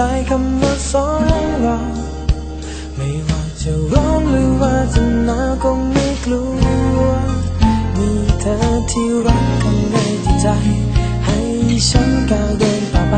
ใจคำว่าสองเรา ไม่ว่าจะร้อนหรือว่าจะหนาวก็ไม่กลัว มีเธอที่รักข้างในจิตใจ ให้ฉันก้าวเดินต่อไป